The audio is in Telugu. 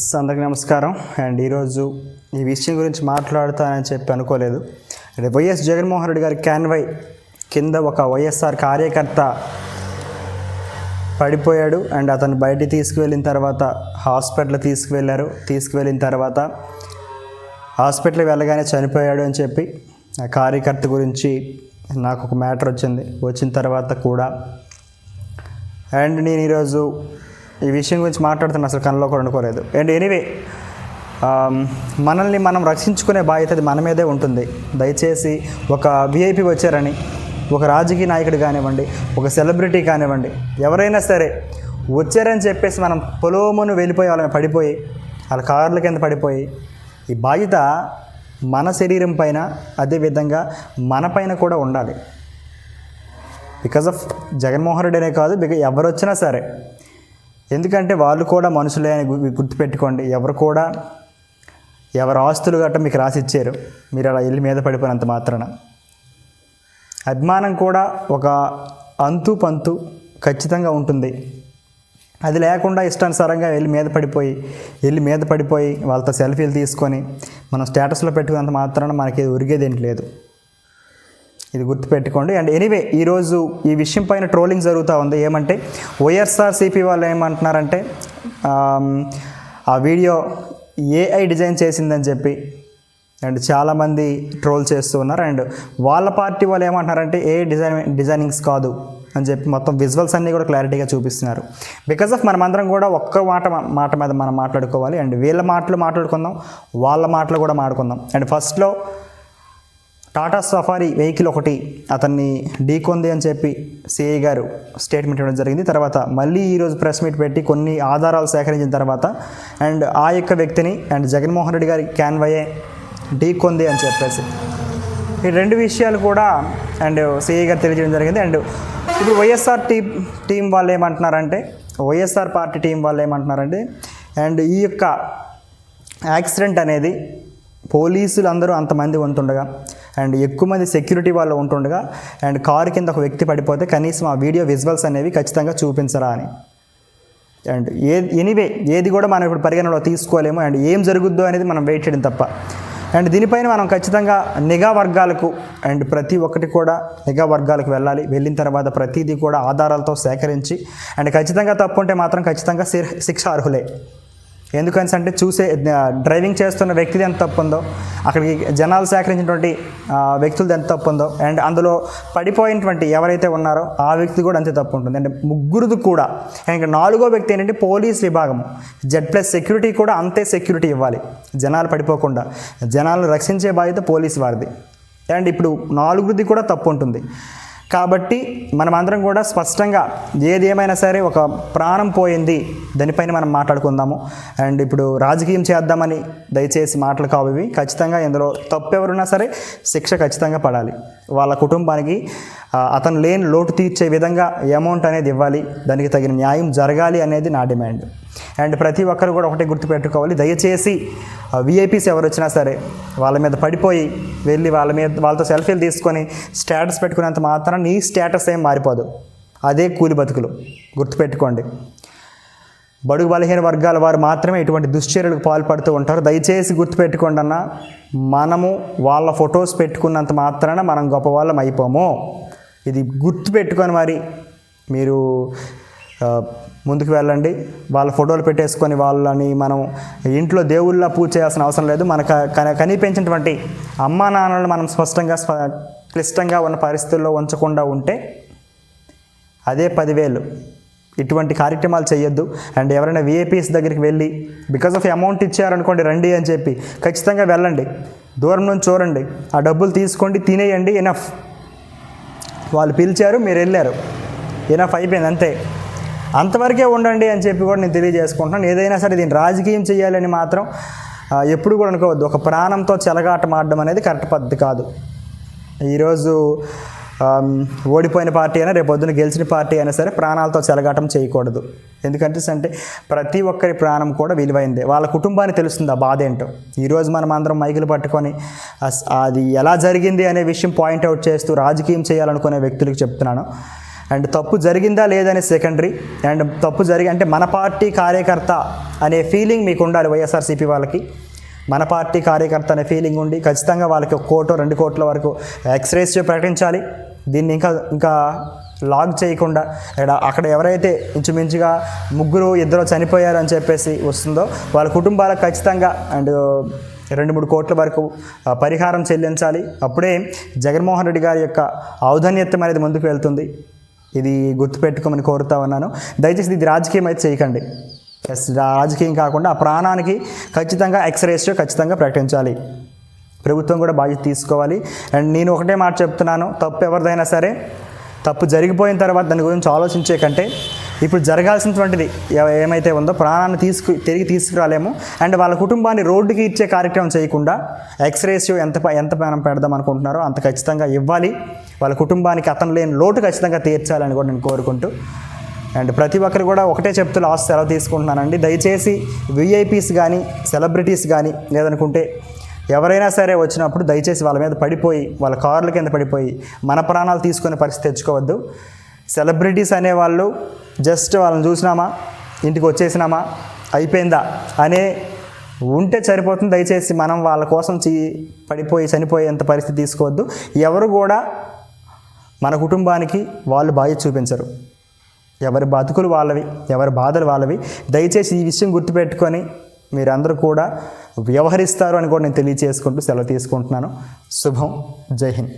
అందరికి నమస్కారం. అండ్ ఈరోజు ఈ విషయం గురించి మాట్లాడుతానని చెప్పి అనుకోలేదు. అంటే వైఎస్ జగన్మోహన్ రెడ్డి గారి క్యాన్వై కింద ఒక వైఎస్ఆర్ కార్యకర్త పడిపోయాడు. అండ్ అతను బయటికి తీసుకువెళ్ళిన తర్వాత హాస్పిటల్ తీసుకువెళ్ళారు. తీసుకువెళ్ళిన తర్వాత హాస్పిటల్కి వెళ్ళగానే చనిపోయాడు అని చెప్పి ఆ కార్యకర్త గురించి నాకు ఒక మ్యాటర్ వచ్చింది. వచ్చిన తర్వాత కూడా. అండ్ నేను ఈరోజు ఈ విషయం గురించి మాట్లాడుతున్నా అసలు కళ్ళలో కూడా అనుకోలేదు అండ్ ఎనీవే మనల్ని మనం రక్షించుకునే బాధ్యత అది మన మీదే ఉంటుంది. దయచేసి ఒక విఐపి వచ్చారని ఒక రాజకీయ నాయకుడు కానివ్వండి ఒక సెలబ్రిటీ కానివ్వండి ఎవరైనా సరే వచ్చారని చెప్పేసి మనం పొలోమును వెళ్ళిపోయి వాళ్ళని పడిపోయి వాళ్ళ కార్ల కింద పడిపోయి ఈ బాధ్యత మన శరీరం పైన అదేవిధంగా మన పైన కూడా ఉండాలి. బికాజ్ ఆఫ్ జగన్మోహన్ రెడ్డి అనే కాదు బికా ఎవరు వచ్చినా సరే ఎందుకంటే వాళ్ళు కూడా మనుషులే అని గుర్తుపెట్టుకోండి. ఎవరు కూడా ఎవరు ఆస్తులు గట్ట మీకు రాసి ఇచ్చారు మీరు అలా ఇల్లు మీద పడిపోయినంత మాత్రాన. అభిమానం కూడా ఒక అంతు పంతు ఖచ్చితంగా ఉంటుంది. అది లేకుండా ఇష్టానుసారంగా వెళ్ళి మీద పడిపోయి వెళ్ళి మీద పడిపోయి వాళ్ళతో సెల్ఫీలు తీసుకొని మనం స్టేటస్లో పెట్టుకున్నంత మాత్రాన మనకి ఉరిగేదేంటి ఉరిగేది ఏంటి లేదు. ఇది గుర్తుపెట్టుకోండి. అండ్ ఎనీవే ఈరోజు ఈ విషయం పైన ట్రోలింగ్ జరుగుతూ ఉంది. ఏమంటే వైఎస్ఆర్సీపీ వాళ్ళు ఏమంటున్నారంటే ఆ వీడియో ఏఐ డిజైన్ చేసిందని చెప్పి అండ్ చాలామంది ట్రోల్ చేస్తూ ఉన్నారు. అండ్ వాళ్ళ పార్టీ వాళ్ళు ఏమంటున్నారంటే ఏ డిజైన్ డిజైనింగ్స్ కాదు అని చెప్పి మొత్తం విజువల్స్ అన్నీ కూడా క్లారిటీగా చూపిస్తున్నారు. బికాజ్ ఆఫ్ మనమందరం కూడా ఒక్క మాట మాట మీద మనం మాట్లాడుకోవాలి. అండ్ వీళ్ళ మాటలు మాట్లాడుకుందాం వాళ్ళ మాటలు కూడా మాట్లాడుకుందాం. అండ్ ఫస్ట్లో టాటా సఫారీ వెహికల్ ఒకటి అతన్ని ఢీకొంది అని చెప్పి సిఐ గారు స్టేట్మెంట్ ఇవ్వడం జరిగింది. తర్వాత మళ్ళీ ఈరోజు ప్రెస్ మీట్ పెట్టి కొన్ని ఆధారాలు సేకరించిన తర్వాత అండ్ ఆ యొక్క వ్యక్తిని అండ్ జగన్మోహన్ రెడ్డి గారి క్యాన్వయే ఢీకొంది అని చెప్పేసి. ఈ రెండు విషయాలు కూడా అండ్ సిఐ గారు తెలియజేయడం జరిగింది. అండ్ ఇప్పుడు వైఎస్ఆర్ టీం టీం వాళ్ళు ఏమంటున్నారంటే వైఎస్ఆర్ పార్టీ టీం వాళ్ళు ఏమంటున్నారంటే అండ్ ఈ యొక్క యాక్సిడెంట్ అనేది పోలీసులు అందరూ అంతమంది ఉంటుండగా అండ్ ఎక్కువ మంది సెక్యూరిటీ వాళ్ళు ఉంటుండగా అండ్ కారు కింద ఒక వ్యక్తి పడిపోతే కనీసం ఆ వీడియో విజువల్స్ అనేవి ఖచ్చితంగా చూపించరా అని. అండ్ ఏ ఎనీవే ఏది కూడా మనం ఇప్పుడు పరిగణలో తీసుకోలేము అండ్ ఏం జరుగుద్దో అనేది మనం వెయిట్ చేయడం తప్ప. అండ్ దీనిపైన మనం ఖచ్చితంగా నిఘా వర్గాలకు అండ్ ప్రతి ఒక్కటి కూడా నిఘా వర్గాలకు వెళ్ళాలి. వెళ్ళిన తర్వాత ప్రతిదీ కూడా ఆధారాలతో సేకరించి అండ్ ఖచ్చితంగా తప్పు ఉంటే మాత్రం ఖచ్చితంగా శిక్ష అర్హులే. ఎందుకని అంటే చూసే డ్రైవింగ్ చేస్తున్న వ్యక్తిది ఎంత తప్పు ఉందో అక్కడికి జనాలు సేకరించినటువంటి వ్యక్తులది ఎంత తప్పు ఉందో అండ్ అందులో పడిపోయినటువంటి ఎవరైతే ఉన్నారో ఆ వ్యక్తి కూడా అంతే తప్పు ఉంటుంది అంటే ముగ్గురుది కూడా అండ్ ఇంకా నాలుగో వ్యక్తి ఏంటంటే పోలీస్ విభాగం. జెడ్ ప్లస్ సెక్యూరిటీ కూడా అంతే సెక్యూరిటీ ఇవ్వాలి. జనాలు పడిపోకుండా జనాలను రక్షించే బాధ్యత పోలీస్ వారిది. అండ్ ఇప్పుడు నాలుగురిది కూడా తప్పు ఉంటుంది కాబట్టి మనమందరం కూడా స్పష్టంగా ఏది ఏమైనా సరే ఒక ప్రాణం పోయింది దానిపైన మనం మాట్లాడుకుందాము. అండ్ ఇప్పుడు రాజకీయం చేద్దామని దయచేసి మాటలు కావు ఇవి. ఖచ్చితంగా ఇందులో తప్పెవరున్నా సరే శిక్ష ఖచ్చితంగా పడాలి. వాళ్ళ కుటుంబానికి అతను లేని లోటు తీర్చే విధంగా అమౌంట్ అనేది ఇవ్వాలి. దానికి తగిన న్యాయం జరగాలి అనేది నా డిమాండ్. అండ్ ప్రతి ఒక్కరు కూడా ఒకటే గుర్తుపెట్టుకోవాలి. దయచేసి విఐపీస్ ఎవరు వచ్చినా సరే వాళ్ళ మీద పడిపోయి వెళ్ళి వాళ్ళ మీద వాళ్ళతో సెల్ఫీలు తీసుకొని స్టేటస్ పెట్టుకునేంత మాత్రం నీ స్టేటస్ ఏం మారిపోదు. అదే కూలి బతుకులు. గుర్తుపెట్టుకోండి. బడుగు బలహీన వర్గాల వారు మాత్రమే ఇటువంటి దుశ్చర్యలకు పాల్పడుతూ ఉంటారు. దయచేసి గుర్తుపెట్టుకోండి అన్న మనము వాళ్ళ ఫొటోస్ పెట్టుకున్నంత మాత్రాన మనం గొప్పవాళ్ళం అయిపోము. ఇది గుర్తుపెట్టుకొని మరి మీరు ముందుకు వెళ్ళండి. వాళ్ళ ఫోటోలు పెట్టేసుకొని వాళ్ళని మనం ఇంట్లో దేవుళ్ళ పూజ చేయాల్సిన అవసరం లేదు. మన కనిపించినటువంటి అమ్మా నాన్నలను మనం స్పష్టంగా స్ప- క్లిష్టంగా ఉన్న పరిస్థితుల్లో ఉంచకుండా ఉంటే అదే పదివేలు. ఇటువంటి కార్యక్రమాలు చేయొద్దు అండ్ ఎవరైనా విఐపీస్ దగ్గరికి వెళ్ళి బికాస్ ఆఫ్ అమౌంట్ ఇచ్చారనుకోండి రండి అని చెప్పి ఖచ్చితంగా వెళ్ళండి. దూరం నుంచి చూడండి. ఆ డబ్బులు తీసుకోండి తినేయండి ఎనఫ్ వాళ్ళు పిలిచారు మీరు వెళ్ళారు. ఎనఫ్ అయిపోయింది అంతే. అంతవరకే ఉండండి అని చెప్పి కూడా నేను తెలియజేసుకుంటున్నాను. ఏదైనా సరే దీన్ని రాజకీయం చేయాలని మాత్రం ఎప్పుడు కూడా అనుకోవద్దు. ఒక ప్రాణంతో చెలగాటం ఆడడం అనేది కరెక్ట్ పద్ధతి కాదు. ఈరోజు ఓడిపోయిన పార్టీ అయినా రేపొద్దున గెలిచిన పార్టీ అయినా సరే ప్రాణాలతో చెలగాటం చేయకూడదు. ఎందుకంటే అంటే ప్రతి ఒక్కరి ప్రాణం కూడా విలువైందే. వాళ్ళ కుటుంబానికి తెలుస్తుంది ఆ బాధ ఏంటో. ఈరోజు మనం అందరం మైకులు పట్టుకొని అది ఎలా జరిగింది అనే విషయం పాయింట్అవుట్ చేస్తూ రాజకీయం చేయాలనుకునే వ్యక్తులకు చెప్తున్నాను. అండ్ తప్పు జరిగిందా లేదనే సెకండరీ అండ్ తప్పు జరిగి అంటే మన పార్టీ కార్యకర్త అనే ఫీలింగ్ మీకు ఉండాలి వైఎస్ఆర్సీపీ వాళ్ళకి. మన పార్టీ కార్యకర్త అనే ఫీలింగ్ ఉండి ఖచ్చితంగా వాళ్ళకి ఒక కోటో రెండు కోట్ల వరకు ఎక్స్రేస్ ప్రకటించాలి. దీన్ని ఇంకా ఇంకా లాగ్ చేయకుండా ఇక్కడ అక్కడ ఎవరైతే ఇంచుమించుగా ముగ్గురు ఇద్దరు చనిపోయారు అని చెప్పేసి వస్తుందో వాళ్ళ కుటుంబాలకు ఖచ్చితంగా అండ్ రెండు మూడు కోట్ల వరకు పరిహారం చెల్లించాలి. అప్పుడే జగన్మోహన్ రెడ్డి గారి యొక్క ఔదన్యత్వం అనేది ముందుకు వెళ్తుంది. ఇది గుర్తుపెట్టుకోమని కోరుతా ఉన్నాను. దయచేసి ఇది రాజకీయం అయితే చేయకండి. ఎస్ రాజకీయం కాకుండా ఆ ప్రాణానికి ఖచ్చితంగా ఎక్స్రేస్ ఖచ్చితంగా ప్రకటించాలి. ప్రభుత్వం కూడా బాధ్యత తీసుకోవాలి. అండ్ నేను ఒకటే మాట చెప్తున్నాను తప్పు ఎవరిదైనా సరే తప్పు జరిగిపోయిన తర్వాత దాని గురించి ఆలోచించే కంటే ఇప్పుడు జరగాల్సినటువంటిది ఏమైతే ఉందో ప్రాణాన్ని తీసుకు తిరిగి తీసుకురాలేము. అండ్ వాళ్ళ కుటుంబాన్ని రోడ్డుకి ఇచ్చే కార్యక్రమం చేయకుండా ఎక్స్రేస్ ఎంత ఎంత మనం పెడదాం అనుకుంటున్నారో అంత ఖచ్చితంగా ఇవ్వాలి. వాళ్ళ కుటుంబానికి అతను లేని లోటు ఖచ్చితంగా తీర్చాలని కూడా నేను కోరుకుంటూ అండ్ ప్రతి ఒక్కరు కూడా ఒకటే చెప్తూ లాస్ట్ సెలవు తీసుకుంటున్నానండి. దయచేసి విఐపీస్ కానీ సెలబ్రిటీస్ కానీ లేదనుకుంటే ఎవరైనా సరే వచ్చినప్పుడు దయచేసి వాళ్ళ మీద పడిపోయి వాళ్ళ కార్ల కింద పడిపోయి మన ప్రాణాలు తీసుకునే పరిస్థితి తెచ్చుకోవద్దు. సెలబ్రిటీస్ అనేవాళ్ళు జస్ట్ వాళ్ళని చూసినామా ఇంటికి వచ్చేసినామా అయిపోయిందా అనే ఉంటే సరిపోతుంది. దయచేసి మనం వాళ్ళ కోసం చీ పడిపోయి చనిపోయేంత పరిస్థితి తీసుకోవద్దు. ఎవరు కూడా మన కుటుంబానికి వాళ్ళు బాధ్యత చూపించరు. ఎవరి బతుకులు వాళ్ళవి ఎవరి బాధలు వాళ్ళవి. దయచేసి ఈ విషయం గుర్తుపెట్టుకొని మీరందరూ కూడా వ్యవహరిస్తారు అని కూడా నేను తెలియజేసుకుంటూ సెలవు తీసుకుంటున్నాను. శుభం. జై హింద్.